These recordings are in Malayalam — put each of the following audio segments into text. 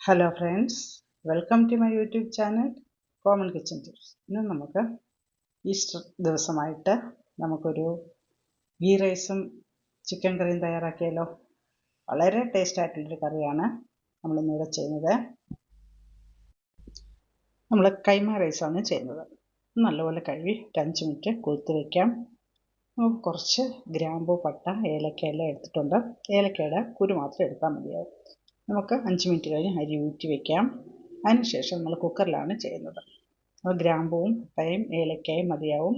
Hello friends welcome to my YouTube channel common kitchen tips ഇന്ന് നമുക്ക് ഈസ്റ്റർ ദിവസമായിട്ട് നമുക്കൊരു ഗീ റൈസും ചിക്കൻ കറിയും തയ്യാറാക്കിയാലോ? വളരെ ടേസ്റ്റ് ആയിട്ടുള്ളൊരു കറിയാണ് നമ്മളിന്നിവിടെ ചെയ്യുന്നത്. നമ്മൾ കൈമ റൈസാണ് ചെയ്യുന്നത്. നല്ലപോലെ കഴുകി ഒരു അഞ്ച് മിനിറ്റ് കുതിർത്ത് വയ്ക്കാം നമുക്ക് കുറച്ച് ഗ്രാമ്പൂ പട്ട ഏലക്കയെല്ലാം എടുത്തിട്ടുണ്ട്. ഏലക്കയുടെ കുരു മാത്രം എടുത്താൽ മതിയാവും. നമുക്ക് അഞ്ച് മിനിറ്റ് കഴിഞ്ഞ് അരി ഊറ്റി വയ്ക്കാം അതിനുശേഷം നമ്മൾ കുക്കറിലാണ് ചെയ്യുന്നത്. അപ്പോൾ ഗ്രാമ്പൂവും പട്ടയും ഏലക്കായും മതിയാവും.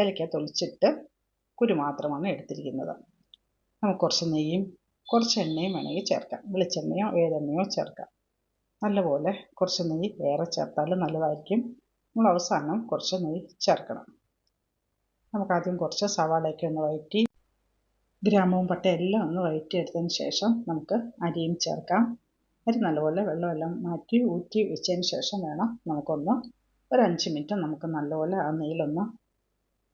ഏലക്ക തൊളിച്ചിട്ട് കുരു മാത്രമാണ് എടുത്തിരിക്കുന്നത്. നമുക്ക് കുറച്ച് നെയ്യും കുറച്ച് എണ്ണയും വേണമെങ്കിൽ ചേർക്കാം. വെളിച്ചെണ്ണയോ ഏതെണ്ണയോ ചേർക്കാം. നല്ലപോലെ കുറച്ച് നെയ്യ് വേറെ ചേർത്താലും നല്ലതായിരിക്കും. നമ്മൾ അവസാനം കുറച്ച് നെയ്യ് ചേർക്കണം. നമുക്കാദ്യം കുറച്ച് സവാളയൊക്കെ ഒന്ന് വഴറ്റി ഗ്രാമവും പട്ട എല്ലാം ഒന്ന് വഴറ്റിയെടുത്തതിന് ശേഷം നമുക്ക് അരിയും ചേർക്കാം. അരി നല്ലപോലെ വെള്ളമെല്ലാം മാറ്റി ഊറ്റി വെച്ചതിന് ശേഷം വേണം നമുക്കൊന്ന് ഒരു അഞ്ച് മിനിറ്റ് നമുക്ക് നല്ലപോലെ ആ നെയ്യിലൊന്ന്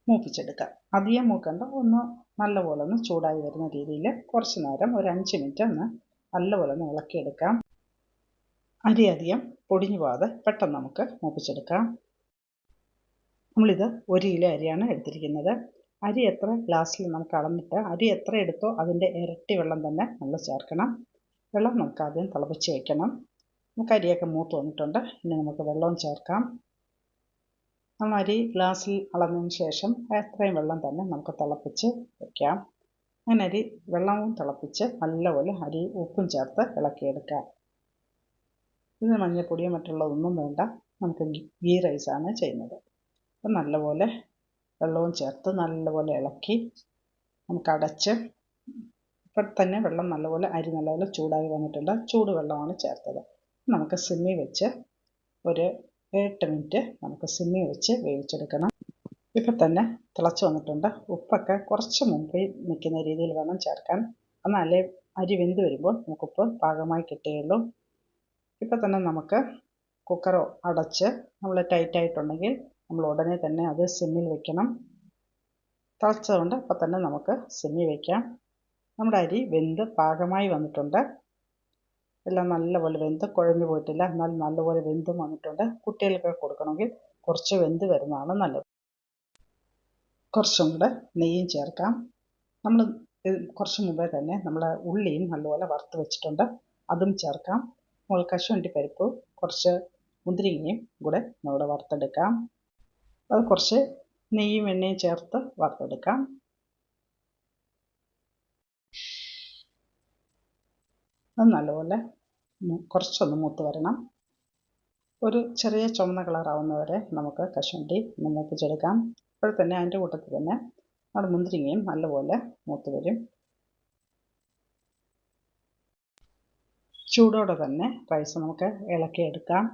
മൂപ്പിച്ചെടുക്കാം. അധികം മൂക്കണ്ട ഒന്ന് നല്ലപോലെ ഒന്ന് ചൂടായി വരുന്ന രീതിയിൽ കുറച്ച് നേരം ഒരു അഞ്ച് മിനിറ്റ് ഒന്ന് നല്ലപോലെ ഒന്ന് ഇളക്കിയെടുക്കാം. അരി അധികം പൊടിഞ്ഞു പോകാതെ പെട്ടെന്ന് നമുക്ക് മൂപ്പിച്ചെടുക്കാം. നമ്മളിത് ഒരു കിലോ അരിയാണ് എടുത്തിരിക്കുന്നത്. അരി എത്ര ഗ്ലാസ്സിൽ നമുക്ക് അളന്നിട്ട് അരി എത്ര എടുത്തോ അതിന്റെ ഇരട്ടി വെള്ളം തന്നെ നമ്മൾ ചേർക്കണം. വെള്ളം നമുക്ക് ആദ്യം തിളപ്പിച്ച് വയ്ക്കണം നമുക്ക് അരിയൊക്കെ മൂത്ത് വന്നിട്ടുണ്ട്. ഇനി നമുക്ക് വെള്ളവും ചേർക്കാം. നമ്മൾ അരി ഗ്ലാസ്സിൽ അളന്നതിന് ശേഷം എത്രയും വെള്ളം തന്നെ നമുക്ക് തിളപ്പിച്ച് വയ്ക്കാം അങ്ങനെ അരി വെള്ളവും തിളപ്പിച്ച് നല്ലപോലെ അരി ഉപ്പും ചേർത്ത് ഇളക്കിയെടുക്കാം. ഇതിന് മഞ്ഞൾപ്പൊടിയോ മറ്റുള്ളതൊന്നും വേണ്ട. നമുക്ക് ഗീ റൈസാണ് ചെയ്യുന്നത്. അപ്പം നല്ലപോലെ വെള്ളവും ചേർത്ത് നല്ലപോലെ ഇളക്കി നമുക്ക് അടച്ച് ഇപ്പം തന്നെ വെള്ളം നല്ലപോലെ അരി നല്ലപോലെ ചൂടായി വന്നിട്ടുണ്ട്. ചൂടുവെള്ളമാണ് ചേർത്തത്. നമുക്ക് സിമ്മി വെച്ച് ഒരു എട്ട് മിനിറ്റ് നമുക്ക് സിമ്മി വെച്ച് വേവിച്ചെടുക്കണം. ഇപ്പം തന്നെ തിളച്ച് വന്നിട്ടുണ്ട്. ഉപ്പൊക്കെ കുറച്ച് മുമ്പേ നിൽക്കുന്ന രീതിയിൽ വേണം ചേർക്കാൻ. എന്നാലേ അരി വെന്ത് വരുമ്പോൾ നമുക്ക് ഉപ്പ് പാകമായി കിട്ടുകയുള്ളൂ. ഇപ്പം തന്നെ നമുക്ക് കുക്കറോ അടച്ച് നമ്മൾ ടൈറ്റായിട്ടുണ്ടെങ്കിൽ നമ്മൾ ഉടനെ തന്നെ അത് സിമ്മിൽ വെക്കണം. തിളച്ചതുകൊണ്ട് അപ്പം തന്നെ നമുക്ക് സിമ്മിൽ വയ്ക്കാം നമ്മുടെ അരി വെന്ത് പാകമായി വന്നിട്ടുണ്ട്. എല്ലാം നല്ലപോലെ വെന്ത് കുഴഞ്ഞു പോയിട്ടില്ല. എന്നാൽ നല്ലപോലെ വെന്തും വന്നിട്ടുണ്ട്. കുട്ടികൾക്ക് കൊടുക്കണമെങ്കിൽ കുറച്ച് വെന്ത് വരുന്നതാണ് നല്ലത്. കുറച്ചും കൂടെ നെയ്യും ചേർക്കാം. നമ്മൾ കുറച്ച് മുമ്പേ തന്നെ നമ്മൾ ഉള്ളിയും നല്ലപോലെ വറുത്ത് വെച്ചിട്ടുണ്ട്. അതും ചേർക്കാം. നമ്മൾ കശുവണ്ടി പരിപ്പ് കുറച്ച് മുന്തിരിങ്ങയും കൂടെ നമ്മുടെ വറുത്തെടുക്കാം. അത് കുറച്ച് നെയ്യും എണ്ണയും ചേർത്ത് വറുത്തെടുക്കാം. അത് നല്ലപോലെ കുറച്ചൊന്ന് മൂത്ത് വരണം. ഒരു ചെറിയ ചുവന്ന കളറാവുന്നവരെ നമുക്ക് കശുവണ്ടി ഒന്ന് മൂപ്പിച്ചെടുക്കാം. അപ്പോൾ തന്നെ അതിന്റെ കൂട്ടത്തിൽ തന്നെ നമ്മുടെ മുന്തിരിങ്ങയും നല്ലപോലെ മൂത്ത് വരും. ചൂടോടെ തന്നെ റൈസ് നമുക്ക് ഇളക്കിയെടുക്കാം.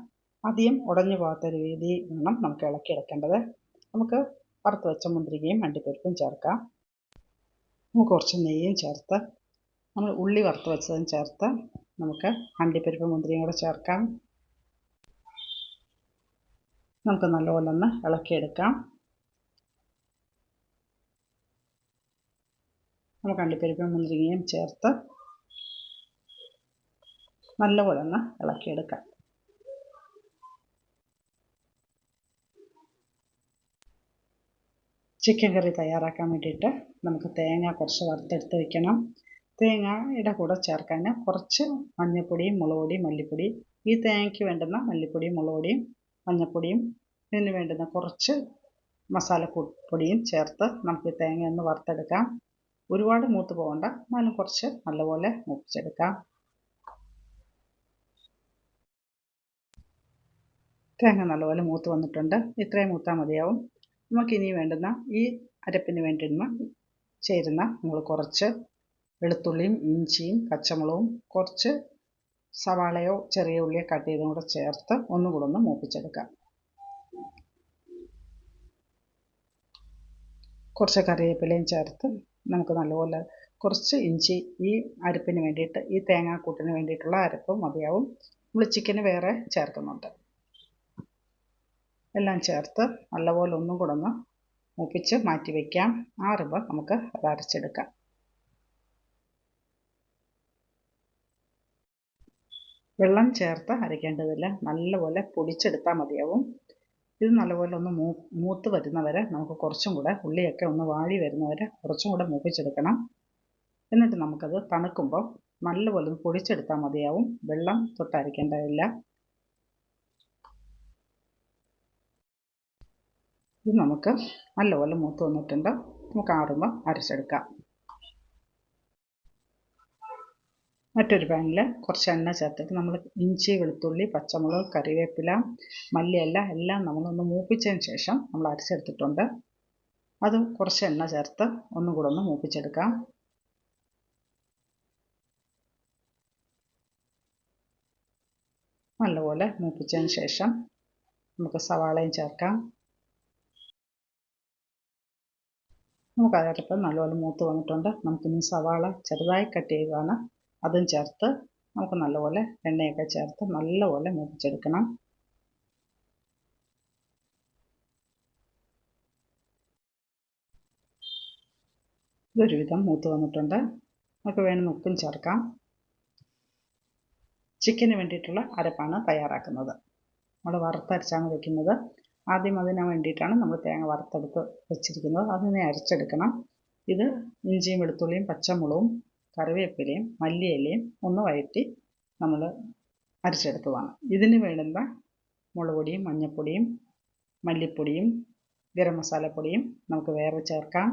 അധികം ഉടഞ്ഞു പോകാത്ത രീതി വേണം നമുക്ക് ഇളക്കിയെടുക്കേണ്ടത് നമുക്ക് വറുത്ത് വെച്ച മുന്തിരിങ്ങയും അണ്ടിപ്പരിപ്പും ചേർക്കാം. നമുക്ക് കുറച്ച് നെയ്യും ചേർത്ത് നമ്മൾ ഉള്ളി വറുത്ത് വെച്ചതും ചേർത്ത് നമുക്ക് അണ്ടിപ്പരിപ്പ് മുന്തിരിയും കൂടെ ചേർക്കാം. നമുക്ക് നല്ലപോലെ ഒന്ന് ഇളക്കിയെടുക്കാം നമുക്ക് അണ്ടിപ്പരിപ്പും മുന്തിരിങ്ങയും ചേർത്ത് നല്ലപോലെ ഒന്ന് ഇളക്കിയെടുക്കാം ചിക്കൻ കറി തയ്യാറാക്കാൻ വേണ്ടിയിട്ട് നമുക്ക് തേങ്ങ കുറച്ച് വറുത്തെടുത്ത് വെക്കണം. തേങ്ങയുടെ കൂടെ ചേർക്കാൻ കുറച്ച് മഞ്ഞൾപ്പൊടിയും മുളക് പൊടിയും മല്ലിപ്പൊടി ഈ തേങ്ങയ്ക്ക് വേണ്ടുന്ന മല്ലിപ്പൊടിയും മുളക് പൊടിയും മഞ്ഞൾപ്പൊടിയും ഇതിന് വേണ്ടുന്ന കുറച്ച് മസാല പൊടിയും ചേർത്ത് നമുക്ക് തേങ്ങ ഒന്ന് വറുത്തെടുക്കാം. ഒരുപാട് മൂത്ത് പോകണ്ട എന്നാലും കുറച്ച് നല്ലപോലെ മൂപ്പിച്ചെടുക്കാം. തേങ്ങ നല്ലപോലെ മൂത്ത് വന്നിട്ടുണ്ട്. ഇത്രയും മൂത്താൽ മതിയാവും. നമുക്കിനി വേണ്ടുന്ന ഈ അരപ്പിന് വേണ്ടുന്ന ചേരുന്ന നമ്മൾ കുറച്ച് വെളുത്തുള്ളിയും ഇഞ്ചിയും പച്ചമുളകും കുറച്ച് സവാളയോ ചെറിയ ഉള്ളിയോ കട്ട് ചെയ്തും കൂടെ ചേർത്ത് ഒന്നും കൂടെ ഒന്ന് മൂപ്പിച്ചെടുക്കാം. കുറച്ച് കറിവേപ്പിലയും ചേർത്ത് നമുക്ക് നല്ലപോലെ കുറച്ച് ഇഞ്ചി ഈ അരപ്പിന് വേണ്ടിയിട്ട് ഈ തേങ്ങാക്കൂട്ടിന് വേണ്ടിയിട്ടുള്ള അരപ്പ് മതിയാവും. നമ്മൾ ചിക്കന് വേറെ ചേർക്കുന്നുണ്ട്. എല്ലാം ചേർത്ത് നല്ലപോലെ ഒന്നും കൂടെ ഒന്ന് മൂപ്പിച്ച് മാറ്റി വയ്ക്കാം ആറുമ്പോൾ നമുക്ക് അത് അരച്ചെടുക്കാം. വെള്ളം ചേർത്ത് അരയ്ക്കേണ്ടതില്ല. നല്ലപോലെ പൊടിച്ചെടുത്താൽ മതിയാവും. ഇത് നല്ലപോലെ ഒന്ന് മൂ മൂത്ത് വരുന്നവരെ നമുക്ക് കുറച്ചും കൂടെ ഉള്ളിയൊക്കെ ഒന്ന് വാഴി വരുന്നവരെ കുറച്ചും കൂടെ മൂപ്പിച്ചെടുക്കണം. എന്നിട്ട് നമുക്കത് തണുക്കുമ്പോൾ നല്ലപോലെ ഒന്ന് പൊടിച്ചെടുത്താൽ മതിയാവും. വെള്ളം തൊട്ട് ഇത് നമുക്ക് നല്ലപോലെ മൂത്ത് വന്നിട്ടുണ്ട്. നമുക്ക് ആറുമ്പോൾ അരച്ചെടുക്കാം. മറ്റൊരു പാനിൽ കുറച്ച് എണ്ണ ചേർത്തിട്ട് നമ്മൾ ഇഞ്ചി വെളുത്തുള്ളി പച്ചമുളക് കറിവേപ്പില മല്ലിയല്ല എല്ലാം നമ്മളൊന്ന് മൂപ്പിച്ചതിന് ശേഷം നമ്മൾ അരച്ചെടുത്തിട്ടുണ്ട്. അത് കുറച്ച് എണ്ണ ചേർത്ത് ഒന്നും കൂടെ ഒന്ന് മൂപ്പിച്ചെടുക്കാം. നല്ലപോലെ മൂപ്പിച്ചതിന് ശേഷം നമുക്ക് സവാളയും ചേർക്കാം. നമുക്ക് അതിനകത്ത് നല്ലപോലെ മൂത്ത് വന്നിട്ടുണ്ട്. നമുക്കിനി സവാള ചെറുതായി കട്ട് ചെയ്യുകയാണ്. അതും ചേർത്ത് നമുക്ക് നല്ലപോലെ എണ്ണയൊക്കെ ചേർത്ത് നല്ലപോലെ മൂപ്പിച്ചെടുക്കണം. ഇതൊരുവിധം മൂത്ത് വന്നിട്ടുണ്ട്. നമുക്ക് വേണമെന്ന് ഉപ്പും ചേർക്കാം. ചിക്കന് വേണ്ടിയിട്ടുള്ള അരപ്പാണ് തയ്യാറാക്കുന്നത്. നമ്മൾ വറുത്തരച്ചാണ് വെക്കുന്നത്. ആദ്യം അതിന് വേണ്ടിയിട്ടാണ് നമ്മൾ തേങ്ങ വറുത്തെടുത്ത് വെച്ചിരിക്കുന്നത്. അതിനെ അരച്ചെടുക്കണം. ഇത് ഇഞ്ചിയും വെളുത്തുള്ളിയും പച്ചമുളകും കറിവേപ്പിലയും മല്ലിയിലയും ഒന്ന് വഴറ്റി നമ്മൾ അരച്ചെടുത്തതാണ് ഇതിന് വേണ്ടുന്ന മുളക് പൊടിയും മഞ്ഞൾപ്പൊടിയും മല്ലിപ്പൊടിയും ഗരം മസാലപ്പൊടിയും നമുക്ക് വേറെ ചേർക്കാം.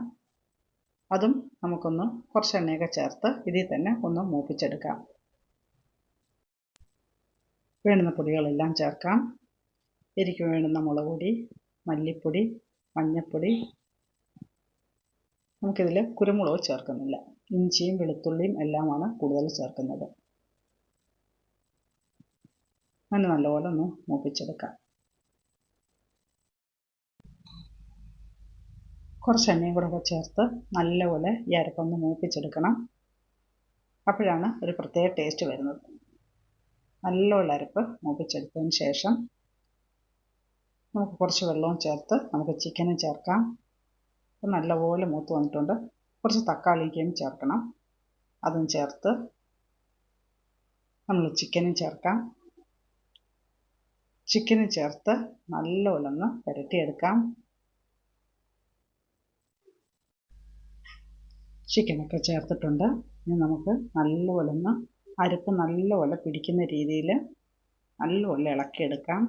അതും നമുക്കൊന്ന് കുറച്ച് എണ്ണയൊക്കെ ചേർത്ത് ഇതിൽ തന്നെ ഒന്ന് മൂപ്പിച്ചെടുക്കാം. വേണ്ടുന്ന പൊടികളെല്ലാം ചേർക്കാം. എരിക്ക് വേണ്ടുന്ന മുളക് പൊടി മല്ലിപ്പൊടി മഞ്ഞൾപ്പൊടി നമുക്കിതിൽ കുരുമുളക് ചേർക്കുന്നില്ല. ഇഞ്ചിയും വെളുത്തുള്ളിയും എല്ലാമാണ് കൂടുതൽ ചേർക്കുന്നത്. അങ്ങനെ നല്ലപോലെ ഒന്ന് മൂപ്പിച്ചെടുക്കാം. കുറച്ച് എണ്ണയും കൂടെ ചേർത്ത് നല്ലപോലെ ഈ അരപ്പൊന്ന് മൂപ്പിച്ചെടുക്കണം. അപ്പോഴാണ് ഒരു പ്രത്യേക ടേസ്റ്റ് വരുന്നത്. നല്ലപോലെ അരപ്പ് മൂപ്പിച്ചെടുത്തതിന് ശേഷം നമുക്ക് കുറച്ച് വെള്ളവും ചേർത്ത് നമുക്ക് ചിക്കനും ചേർക്കാം. നല്ലപോലെ മൂത്ത് വന്നിട്ടുണ്ട്. കുറച്ച് തക്കാളിക്കും ചേർക്കണം. അതും ചേർത്ത് നമ്മൾ ചിക്കനും ചേർക്കാം. ചിക്കനും ചേർത്ത് നല്ലപോലെ ഒന്ന് പുരട്ടിയെടുക്കാം ചിക്കനൊക്കെ ചേർത്തിട്ടുണ്ട്. ഇനി നമുക്ക് നല്ലപോലെ ഒന്ന് അരപ്പ് നല്ലപോലെ പിടിക്കുന്ന രീതിയിൽ നല്ലപോലെ ഇളക്കിയെടുക്കാം.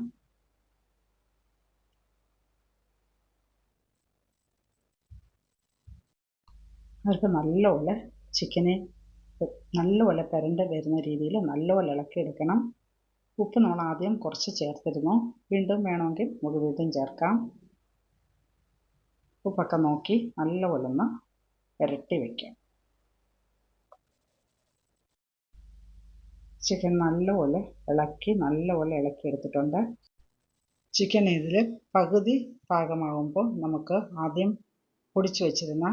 അവർക്ക് നല്ലപോലെ ചിക്കനെ നല്ലപോലെ പുരണ്ട് വരുന്ന രീതിയിൽ നല്ലപോലെ ഇളക്കിയെടുക്കണം. ഉപ്പ് നമ്മൾ ആദ്യം കുറച്ച് ചേർത്തിരുന്നു വീണ്ടും വേണമെങ്കിൽ മുഴുവൻ ചേർക്കാം. ഉപ്പൊക്കെ നോക്കി നല്ലപോലെ ഒന്ന് പുരട്ടി വയ്ക്കാം ചിക്കൻ നല്ലപോലെ ഇളക്കി നല്ലപോലെ ഇളക്കിയെടുത്തിട്ടുണ്ട്. ചിക്കൻ ഇതിൽ പകുതി പാകമാകുമ്പോൾ നമുക്ക് ആദ്യം പൊടിച്ചു വെച്ചിരുന്ന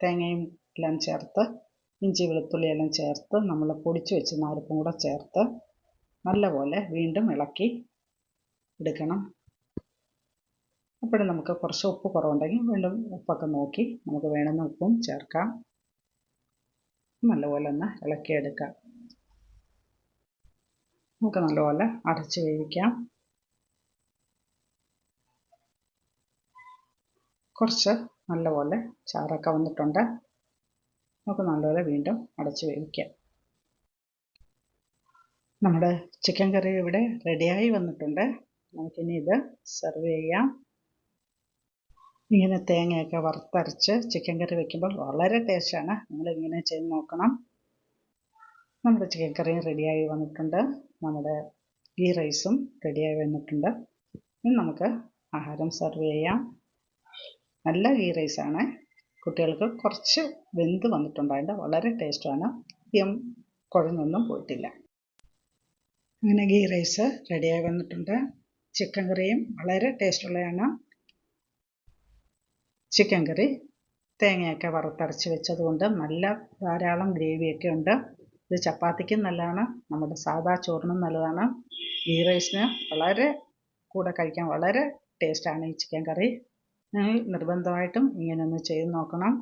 തേങ്ങയും എല്ലാം ചേർത്ത് ഇഞ്ചി വെളുത്തുള്ളി എല്ലാം ചേർത്ത് നമ്മൾ പൊടിച്ച് വെച്ച് നാരപ്പും കൂടെ ചേർത്ത് നല്ലപോലെ വീണ്ടും ഇളക്കി എടുക്കണം. അപ്പോഴും നമുക്ക് കുറച്ച് ഉപ്പ് കുറവുണ്ടെങ്കിൽ വീണ്ടും ഉപ്പൊക്കെ നോക്കി നമുക്ക് വേണമെന്ന ഉപ്പും ചേർക്കാം. നല്ലപോലെ ഒന്ന് ഇളക്കിയെടുക്കാം നമുക്ക് നല്ലപോലെ അടച്ച് വേവിക്കാം. കുറച്ച് നല്ലപോലെ ചാറൊക്കെ വന്നിട്ടുണ്ട്. നമുക്ക് നല്ലപോലെ വീണ്ടും അടച്ച് വേവിക്കാം നമ്മുടെ ചിക്കൻ കറി ഇവിടെ റെഡിയായി വന്നിട്ടുണ്ട്. നമുക്കിനി ഇത് സെർവ് ചെയ്യാം. ഇങ്ങനെ തേങ്ങയൊക്കെ വറുത്തരച്ച് ചിക്കൻ കറി വെക്കുമ്പോൾ വളരെ ടേസ്റ്റാണ്. നിങ്ങളിങ്ങനെ ചെയ്ത് നോക്കണം. നമ്മുടെ ചിക്കൻ കറിയും റെഡിയായി വന്നിട്ടുണ്ട്. നമ്മുടെ ഈ റൈസും റെഡിയായി വന്നിട്ടുണ്ട്. ഇനി നമുക്ക് ആഹാരം സെർവ് ചെയ്യാം. നല്ല ഗീ റൈസാണ്. കുട്ടികൾക്ക് കുറച്ച് വെന്ത് വന്നിട്ടുണ്ട്. വളരെ ടേസ്റ്റാണ് അധികം കുഴഞ്ഞൊന്നും പോയിട്ടില്ല. അങ്ങനെ ഗീ റൈസ് റെഡിയായി വന്നിട്ടുണ്ട്. ചിക്കൻ കറിയും വളരെ ടേസ്റ്റുള്ളതാണ്. ചിക്കൻ കറി തേങ്ങയൊക്കെ വറുത്തരച്ച് വെച്ചതുകൊണ്ട് നല്ല ധാരാളം ഗ്രേവിയൊക്കെ ഉണ്ട്. ഇത് ചപ്പാത്തിക്കും നല്ലതാണ്. നമ്മുടെ സാദാ ചോറിനും നല്ലതാണ്. ഗീ റൈസിന് വളരെ കൂടെ കഴിക്കാൻ വളരെ ടേസ്റ്റാണ് ഈ ചിക്കൻ കറി. നിങ്ങൾ നിർബന്ധമായിട്ടും ഇങ്ങനെ ഒന്ന് ചെയ്ത് നോക്കണം.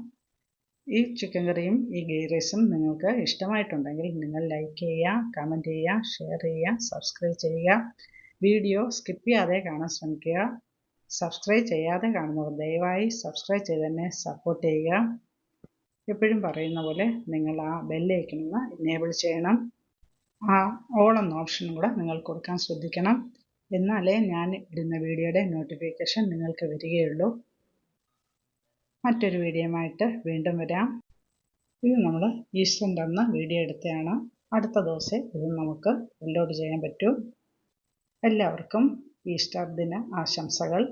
ഈ ചിക്കൻ കറിയും ഈ ഗീ റൈസും നിങ്ങൾക്ക് ഇഷ്ടമായിട്ടുണ്ടെങ്കിൽ നിങ്ങൾ ലൈക്ക് ചെയ്യുക കമന്റ് ചെയ്യുക ഷെയർ ചെയ്യുക സബ്സ്ക്രൈബ് ചെയ്യുക. വീഡിയോ സ്കിപ്പ് ചെയ്യാതെ കാണാൻ ശ്രമിക്കുക. സബ്സ്ക്രൈബ് ചെയ്യാതെ കാണുന്നവർ ദയവായി സബ്സ്ക്രൈബ് ചെയ്ത് തന്നെ സപ്പോർട്ട് ചെയ്യുക. എപ്പോഴും പറയുന്ന പോലെ നിങ്ങൾ ആ ബെല്ലൈക്കണമെന്ന് എനേബിൾ ചെയ്യണം. ആ ഓൾ എന്ന ഓപ്ഷനും കൂടെ നിങ്ങൾ കൊടുക്കാൻ ശ്രദ്ധിക്കണം. എന്നാലേ ഞാൻ ഇടുന്ന വീഡിയോയുടെ നോട്ടിഫിക്കേഷൻ നിങ്ങൾക്ക് വരികയുള്ളൂ. മറ്റൊരു വീഡിയോയുമായിട്ട് വീണ്ടും വരാം. ഇത് നമ്മൾ ഈസ്റ്ററിന്റെ അന്ന് വീഡിയോ എടുത്തതാണ്. അടുത്ത ദിവസം ഇത് നമുക്ക് അപ്ലോഡ് ചെയ്യാൻ പറ്റും. എല്ലാവർക്കും ഈസ്റ്റർ ദിന ആശംസകൾ.